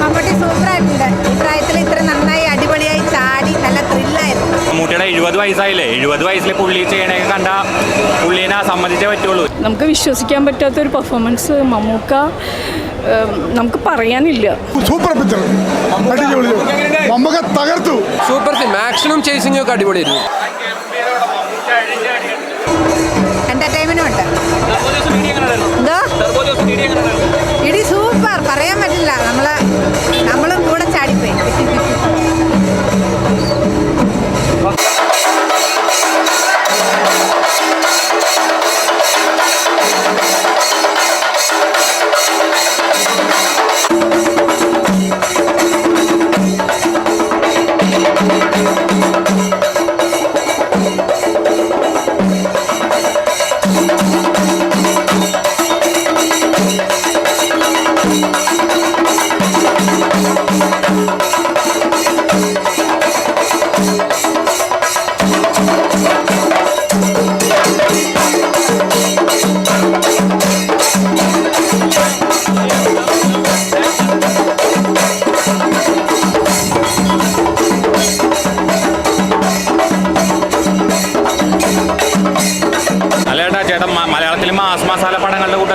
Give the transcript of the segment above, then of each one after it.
മമ്മൂട്ടി സൂപ്പറായിട്ടുണ്ട്. ഈ പ്രായത്തിൽ ഇത്ര നന്നായി അടിപൊളിയായി ചാടി നല്ല ത്രില്ലായിരുന്നു മമ്മൂട്ടിയുടെ എഴുപത് വയസ്സായില്ലേ? എഴുപത് വയസ്സിൽ പുള്ളി ചെയ്യണേ കണ്ട പുള്ളീനെ സമ്മതിച്ചേ പറ്റുള്ളൂ. നമുക്ക് വിശ്വസിക്കാൻ പറ്റാത്ത ഒരു പെർഫോമൻസ് മമ്മൂക്ക നമുക്ക് പറയാനില്ല. Super picture. അടിപൊളി. നമുക്ക് തകർത്തു. Super cinema. ആക്ഷനും ചേസിങ്ങും ഒക്കെ അടിപൊളിയായിരുന്നു. എന്റർടൈൻമെന്റും ഉണ്ട്. ഇടി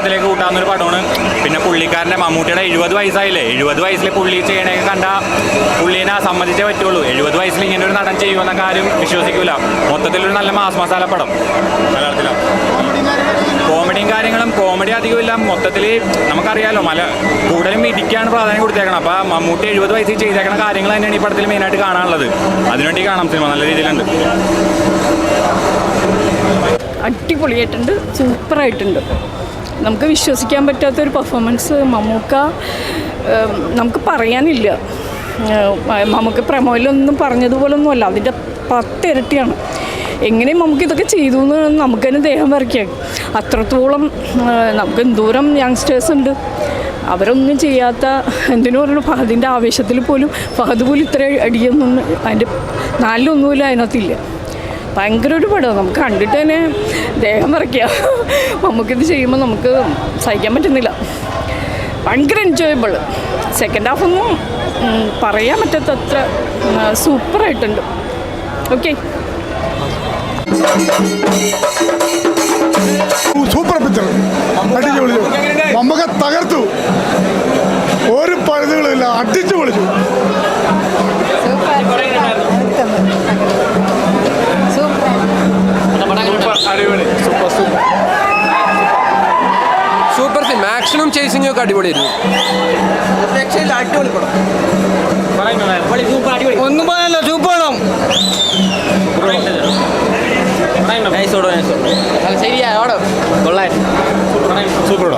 പടങ്ങളുടെ കൂട്ടാവുന്ന ഒരു പടമാണ്. പിന്നെ പുള്ളിക്കാരന്റെ മമ്മൂട്ടിയുടെ എഴുപത് വയസ്സായില്ലേ? എഴുപത് വയസ്സിൽ പുള്ളി ചെയ്യണേക്ക് കണ്ട പുള്ളീനെ സമ്മതിച്ചേ പറ്റുള്ളൂ. എഴുപത് വയസ്സിൽ ഇങ്ങനെ ഒരു നടൻ ചെയ്യുമെന്ന കാര്യം വിശ്വസിക്കൂല. മൊത്തത്തിലൊരു നല്ല മാസ് മസാല പടം. മലയാളത്തിലാണ് കോമഡിയും കാര്യങ്ങളും കോമഡി അധികമില്ല. മൊത്തത്തിൽ നമുക്കറിയാലോ മല കൂടുതലും ഇടിക്കാണ് പ്രാധാന്യം കൊടുത്തേക്കണം അപ്പോൾ മമ്മൂട്ടി എഴുപത് വയസ്സിൽ ചെയ്തേക്കണ കാര്യങ്ങൾ തന്നെയാണ് ഈ പടത്തിൽ മെയിനായിട്ട് കാണാനുള്ളത്. അതിനുവേണ്ടി കാണാം. സിനിമ നല്ല രീതിയിലുണ്ട്. അടിപൊളിയായിട്ടുണ്ട്. സൂപ്പറായിട്ടുണ്ട്. നമുക്ക് വിശ്വസിക്കാൻ പറ്റാത്തൊരു പെർഫോമൻസ് മമ്മൂക്ക നമുക്ക് പറയാനില്ല. മമ്മൂക്ക പ്രമോയിലൊന്നും പറഞ്ഞതുപോലൊന്നുമല്ല. അതിന്റെ പത്തിരട്ടിയാണ്. എങ്ങനെയും നമുക്ക് ഇതൊക്കെ ചെയ്തു എന്ന് നമുക്ക് തന്നെ ദേഹം വരയ്ക്കാം. അത്രത്തോളം നമുക്ക് എന്തോരം യങ്സ്റ്റേഴ്സ് ഉണ്ട്. അവരൊന്നും ചെയ്യാത്ത എന്തിനു പറഞ്ഞു ഫഹദിന്റെ ആവേശത്തിൽ പോലും ഫഹദ് പോലും ഇത്ര അടിയൊന്നും അതിന്റെ നാലിലൊന്നുമില്ല അതിനകത്തില്ല. ഭയങ്കര ഒരു പടം നമുക്ക് കണ്ടിട്ട് തന്നെ ദേഹം വരയ്ക്കുക നമുക്കിത് ചെയ്യുമ്പോൾ നമുക്ക് സഹിക്കാൻ പറ്റുന്നില്ല. ഭയങ്കര എൻജോയബിൾ സെക്കൻഡ് ഹാഫ് ഒന്നും പറയാൻ പറ്റാത്തത്ര സൂപ്പറായിട്ടുണ്ട്. Okay super picture. അടിപൊളി നമുക്ക് തകർത്തു. ഒരു പഴുതുകളില്ല അടിച്ചു പൊളിച്ചു സൂപ്പർ സിം ആക്ഷനും ചേസിങ്ങും ഒക്കെ അടിപൊളിയായിരുന്നു ഒന്നും പറയാനല്ല സൂപ്പറാണ് ശരിയാ ഓടോ. കൊള്ളായിരുന്നു സൂപ്പർ